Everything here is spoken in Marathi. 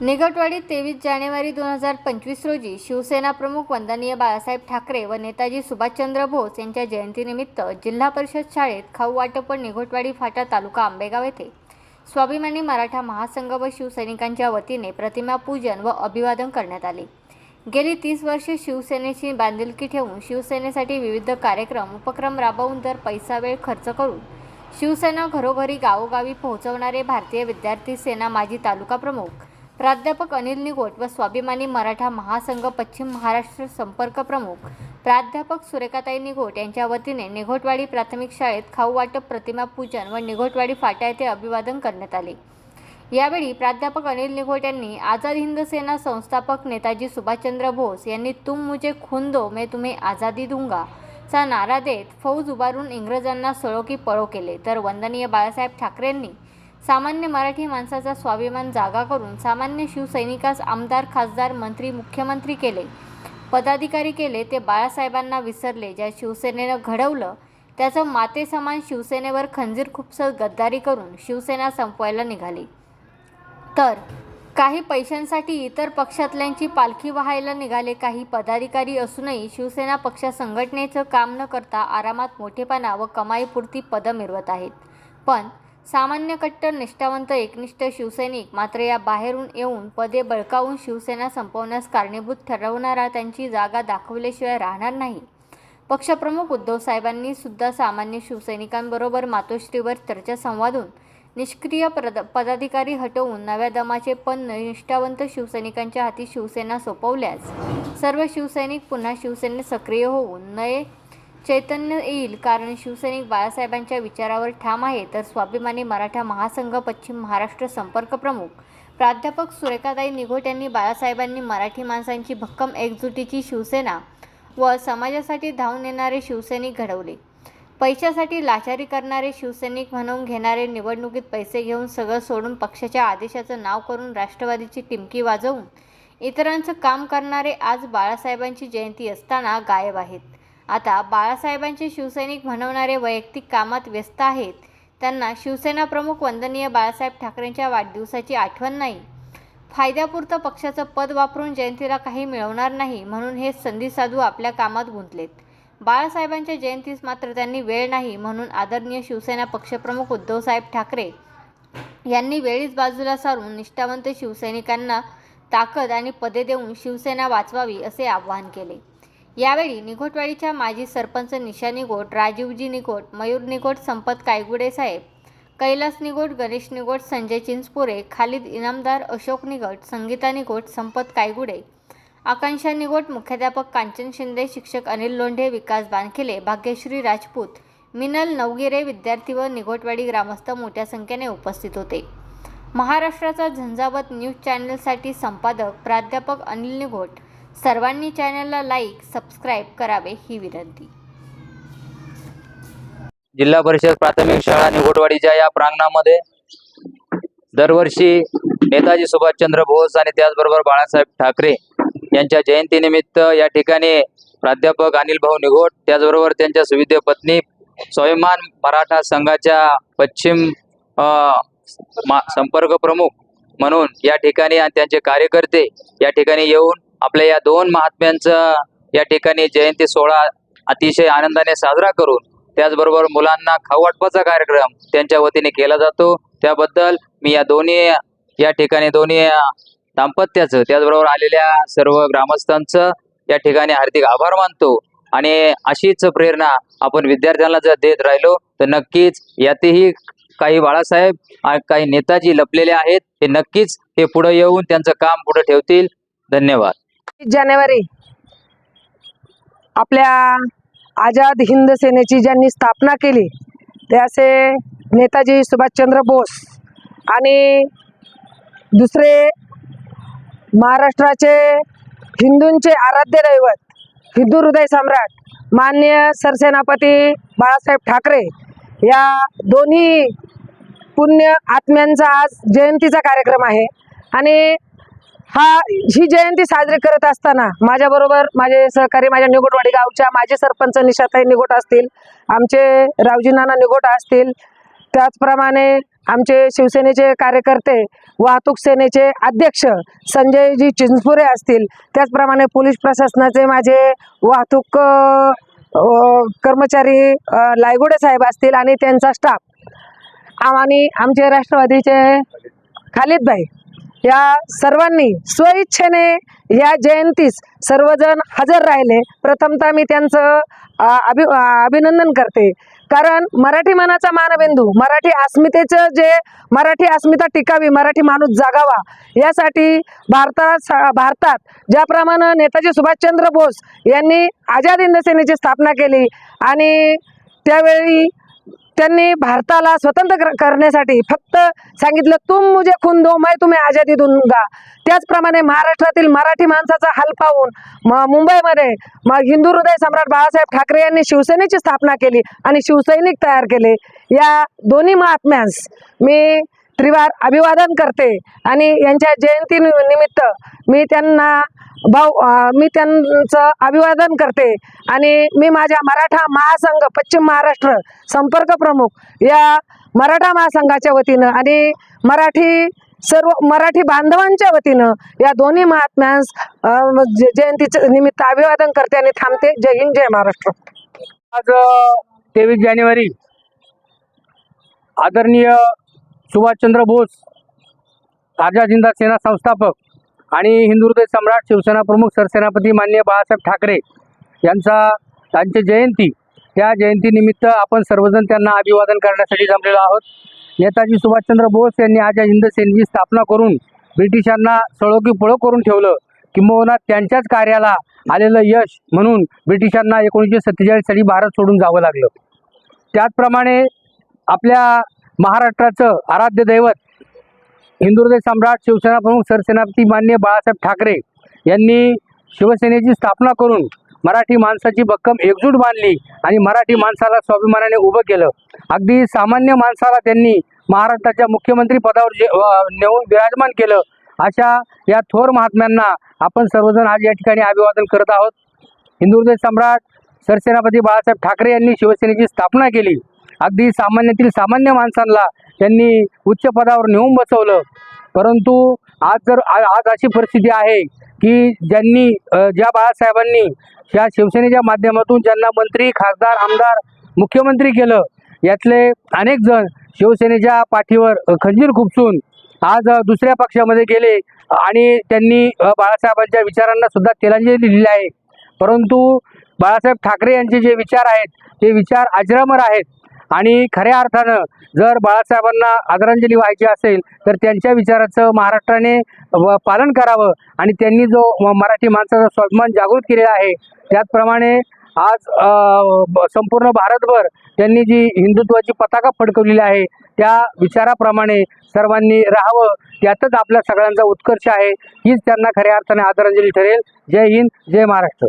निगटवाडी तेवीस जानेवारी दोन हजार पंचवीस रोजी शिवसेना प्रमुख वंदनीय बाळासाहेब ठाकरे व नेताजी सुभाषचंद्र बोस यांच्या जयंतीनिमित्त जिल्हा परिषद शाळेत खाऊ वाटप व निघटवाडी फाटा तालुका आंबेगाव येथे स्वाभिमानी मराठा महासंघ व शिवसैनिकांच्या वतीने प्रतिमा पूजन व अभिवादन करण्यात आले. गेली तीस वर्षे शिवसेनेची बांधिलकी ठेवून शिवसेनेसाठी विविध कार्यक्रम उपक्रम राबवून दर पैसा वेळ खर्च करून शिवसेना घरोघरी गावोगावी पोहोचवणारे भारतीय विद्यार्थी सेना माजी तालुका प्रमुख प्राध्यापक अनिल निगोट व स्वाभिमानी मराठा महासंघ पश्चिम महाराष्ट्र संपर्क प्रमुख प्राध्यापक सुरेखाताई निघोट यांच्या वतीने निघोटवाडी प्राथमिक शाळेत खाऊ वाटप प्रतिमा पूजन व निघोटवाडी फाटा येथे अभिवादन करण्यात आले. यावेळी प्राध्यापक अनिल निघोट यांनी आझाद हिंद सेना संस्थापक नेताजी सुभाषचंद्र बोस यांनी तुम मुझे खून दो मैं तुम्ही आझादी दूंगा चा नारा देत फौज उभारून इंग्रजांना सळो की पळो केले. तर वंदनीय बाळासाहेब ठाकरेंनी सामान्य मराठी माणसाचा स्वाभिमान जागा करून सामान्य शिवसैनिकास आमदार खासदार मंत्री मुख्यमंत्री केले. पदाधिकारी केले ते बाळासाहेबांना विसरले ज्या शिवसेनेनं घडवलं त्याचं मातेसमान शिवसेनेवर खंजीर खुपसत गद्दारी करून शिवसेना संपवायला निघाली. तर काही पैशांसाठी इतर पक्षातल्यांची पालखी व्हायला निघाले काही पदाधिकारी असूनही शिवसेना पक्ष संघटनेचं काम न करता आरामात मोठेपणा व कमाईपुरती पदं मिळवत आहेत. पण सामान्य कट्टर निष्ठावंत एकनिष्ठ शिवसैनिक मात्र या बाहेरून येऊन पदे बळकावून शिवसेना संपवण्यास कारणीभूत ठरवणारा त्यांची जागा दाखवल्याशिवाय राहणार नाही. पक्षप्रमुख उद्धव साहेबांनी सुद्धा सामान्य शिवसैनिकांबरोबर मातोश्रीवर चर्चा संवादून निष्क्रिय प्रद पदाधिकारी हटवून नव्या दमाचे पण निष्ठावंत शिवसैनिकांच्या हाती शिवसेना सोपवल्यास सर्व शिवसैनिक पुन्हा शिवसेनेत सक्रिय होऊन नये चैतन्य येईल कारण शिवसैनिक बाळासाहेबांच्या विचारावर ठाम आहे. तर स्वाभिमानी मराठा महासंघ पश्चिम महाराष्ट्र संपर्क प्रमुख प्राध्यापक सुरेखाताई निघोट यांनी बाळासाहेबांनी मराठी माणसांची भक्कम एकजुटीची शिवसेना व समाजासाठी धावून येणारे शिवसैनिक घडवले. पैशासाठी लाचारी करणारे शिवसैनिक म्हणून घेणारे निवडणुकीत पैसे घेऊन सगळं सोडून पक्षाच्या आदेशाचं नाव करून राष्ट्रवादीची टिमकी वाजवून इतरांचं काम करणारे आज बाळासाहेबांची जयंती असताना गायब आहेत. आता बाळासाहेबांचे शिवसैनिक म्हणवणारे वैयक्तिक कामात व्यस्त आहेत. त्यांना शिवसेना प्रमुख वंदनीय बाळासाहेब ठाकरेंच्या वाढदिवसाची आठवण नाही. फायद्यापुरतं पक्षाचं पद वापरून जयंतीला काही मिळवणार नाही म्हणून हे संधी साधू आपल्या कामात गुंतलेत. बाळासाहेबांच्या जयंतीस मात्र त्यांनी वेळ नाही म्हणून आदरणीय शिवसेना पक्षप्रमुख उद्धवसाहेब ठाकरे यांनी वेळीच बाजूला सारून निष्ठावंत शिवसैनिकांना ताकद आणि पदे देऊन शिवसेना वाचवावी असे आवाहन केले. यावेळी निघोटवाडीच्या माजी सरपंच निशा निगोट राजीवजी निगोट मयूर निगोट संपत कायगुडे साहेब कैलास निगोट गणेश निगोट संजय चिंचपुरे खालिद इनामदार अशोक निगट संगीता निगोट संपत कायगुडे आकांक्षा निगोट मुख्याध्यापक कांचन शिंदे शिक्षक अनिल लोंढे विकास बानखेले भाग्यश्री राजपूत मिनल नवगिरे विद्यार्थी व निघोटवाडी ग्रामस्थ मोठ्या संख्येने उपस्थित होते. महाराष्ट्राचा झंझावत न्यूज चॅनलसाठी संपादक प्राध्यापक अनिल निघोट सर्वांनी चॅनलला लाईक सबस्क्राईब करावे ही विनंती. जिल्हा परिषद प्राथमिक शाळा निघोटवाडीच्या या प्रांगणामध्ये दरवर्षी नेताजी सुभाषचंद्र बोस आणि त्याचबरोबर बाळासाहेब ठाकरे यांच्या जयंतीनिमित्त या ठिकाणी प्राध्यापक अनिल भाऊ निघोट त्याचबरोबर त्यांच्या सुविद्य पत्नी स्वाभिमान मराठा संघाच्या पश्चिम संपर्क प्रमुख म्हणून या ठिकाणी आणि त्यांचे कार्यकर्ते या ठिकाणी येऊन आपल्या या दोन महात्म्यांचं या ठिकाणी जयंती सोहळा अतिशय आनंदाने साजरा करून त्याचबरोबर मुलांना खाऊ वाटपाचा कार्यक्रम त्यांच्या वतीने केला जातो. त्याबद्दल मी या दोन्ही या ठिकाणी दोन्ही दाम्पत्याचं त्याचबरोबर आलेल्या सर्व ग्रामस्थांचं या ठिकाणी हार्दिक आभार मानतो. आणि अशीच प्रेरणा आपण विद्यार्थ्यांना जर देत राहिलो तर नक्कीच यातही काही बाळासाहेब काही नेताजी लपलेले आहेत. हे नक्कीच हे पुढे येऊन त्यांचं काम पुढे ठेवतील. धन्यवाद. जानेवारी आपल्या आझाद हिंद सेनेची ज्यांनी स्थापना केली ते असे नेताजी सुभाषचंद्र बोस आणि दुसरे महाराष्ट्राचे हिंदूंचे आराध्य दैवत हिंदू हृदय सम्राट मान्य सरसेनापती बाळासाहेब ठाकरे या दोन्ही पुण्य आत्म्यांचा आज जयंतीचा कार्यक्रम आहे. आणि हा ही जयंती साजरी करत असताना माझ्याबरोबर माझे सहकारी माझ्या निगोटवाडी गावच्या माजी सरपंच निशाताई निगोट असतील आमचे रावजी नाना निगोट असतील त्याचप्रमाणे आमचे शिवसेनेचे कार्यकर्ते वाहतूक सेनेचे अध्यक्ष संजयजी चिंचपुरे असतील त्याचप्रमाणे पोलीस प्रशासनाचे माझे वाहतूक कर्मचारी लायगोडे लायगुडे साहेब असतील आणि त्यांचा स्टाफ आणि आमचे राष्ट्रवादीचे खालिदभाई. या सर्वांनी स्वइच्छेने या जयंतीस सर्वजण हजर राहिले. प्रथमतः मी त्यांचं अभि अभिनंदन करते. कारण मराठी मनाचा मानबिंदू मराठी अस्मितेचं जे मराठी अस्मिता टिकावी मराठी माणूस जागावा यासाठी भारतात भारतात ज्याप्रमाणे नेताजी सुभाषचंद्र बोस यांनी आझाद हिंद सेनेची स्थापना केली आणि त्यावेळी त्यांनी भारताला स्वतंत्र कर- करण्यासाठी फक्त सांगितलं तुम मुझे खून दो मैं तुम्ही आझादी दूंगा. त्याचप्रमाणे महाराष्ट्रातील मराठी माणसाचा हाल पाहून म मुंबईमध्ये हिंदू हृदय सम्राट बाळासाहेब ठाकरे यांनी शिवसेनेची स्थापना केली आणि शिवसैनिक तयार केले. या दोन्ही महात्म्यांस मी त्रिवार अभिवादन करते आणि यांच्या जयंती निमित्त मी त्यांना भाऊ मी त्यांचं अभिवादन करते आणि मी माझ्या मराठा महासंघ पश्चिम महाराष्ट्र संपर्क प्रमुख या मराठा महासंघाच्या वतीनं आणि मराठी सर्व मराठी बांधवांच्या वतीनं या दोन्ही महात्म्यांस जयंतीच्या निमित्त अभिवादन करते आणि थांबते. जय हिंद जय महाराष्ट्र. आज तेवीस जानेवारी आदरणीय सुभाषचंद्र बोस आझाद जिंदा सेना संस्थापक आणि हिंदू सम्राट शिवसेना प्रमुख सरसेनापती माननीय बाळासाहेब ठाकरे यांचा त्यांची जयंती त्या जयंतीनिमित्त आपण सर्वजण त्यांना अभिवादन करण्यासाठी जमलेलो आहोत. नेताजी सुभाषचंद्र बोस यांनी आझाद हिंद सेनेची स्थापना करून ब्रिटिशांना सळोकी पळो करून ठेवलं. किंबहुना त्यांच्याच कार्याला आलेलं यश म्हणून ब्रिटिशांना एकोणीसशे सत्तेचाळीस साली भारत सोडून जावं लागलं. त्याचप्रमाणे आपल्या महाराष्ट्राचं आराध्य दैवत हिंदू सम्राट शिवसेना प्रमुख सरसेनापती माननीय बाळासाहेब ठाकरे यांनी शिवसेनेची स्थापना करून मराठी माणसाची भक्कम एकजूट बांधली आणि मराठी माणसाला स्वाभिमानाने उभं केलं. अगदी सामान्य माणसाला त्यांनी महाराष्ट्राच्या मुख्यमंत्री पदावर जे नेऊन विराजमान केलं. अशा या थोर महात्म्यांना आपण सर्वजण आज या ठिकाणी अभिवादन करत आहोत. हिंदू सम्राट सरसेनापती बाळासाहेब ठाकरे यांनी शिवसेनेची स्थापना केली. अगदी सामान्यातील सामान्य माणसांना त्यांनी उच्च पदावर नेऊन बसवलं. परंतु आज जर आज अशी परिस्थिती आहे की ज्यांनी ज्या बाळासाहेबांनी या शिवसेनेच्या माध्यमातून ज्यांना मंत्री खासदार आमदार मुख्यमंत्री केलं यातले अनेक जण शिवसेनेच्या पाठीवर खंजीर खुपसून आज दुसऱ्या पक्षामध्ये गेले आणि त्यांनी बाळासाहेबांच्या विचारांना सुद्धा तिलांजली दिलेली आहे. परंतु बाळासाहेब ठाकरे यांचे जे विचार आहेत ते विचार अजरामर आहेत. आणि खऱ्या अर्थानं जर बाळासाहेबांना आदरांजली व्हायची असेल तर त्यांच्या विचाराचं महाराष्ट्राने व- पालन करावं आणि त्यांनी जो मराठी माणसाचा स्वाभिमान जागृत केलेला आहे त्याचप्रमाणे आज संपूर्ण भारतभर त्यांनी जी हिंदुत्वाची पताका फडकवलेली आहे त्या विचाराप्रमाणे सर्वांनी राहावं त्यातच आपल्या सगळ्यांचा उत्कर्ष आहे हीच त्यांना खऱ्या अर्थाने आदरांजली ठरेल. जय हिंद जय महाराष्ट्र.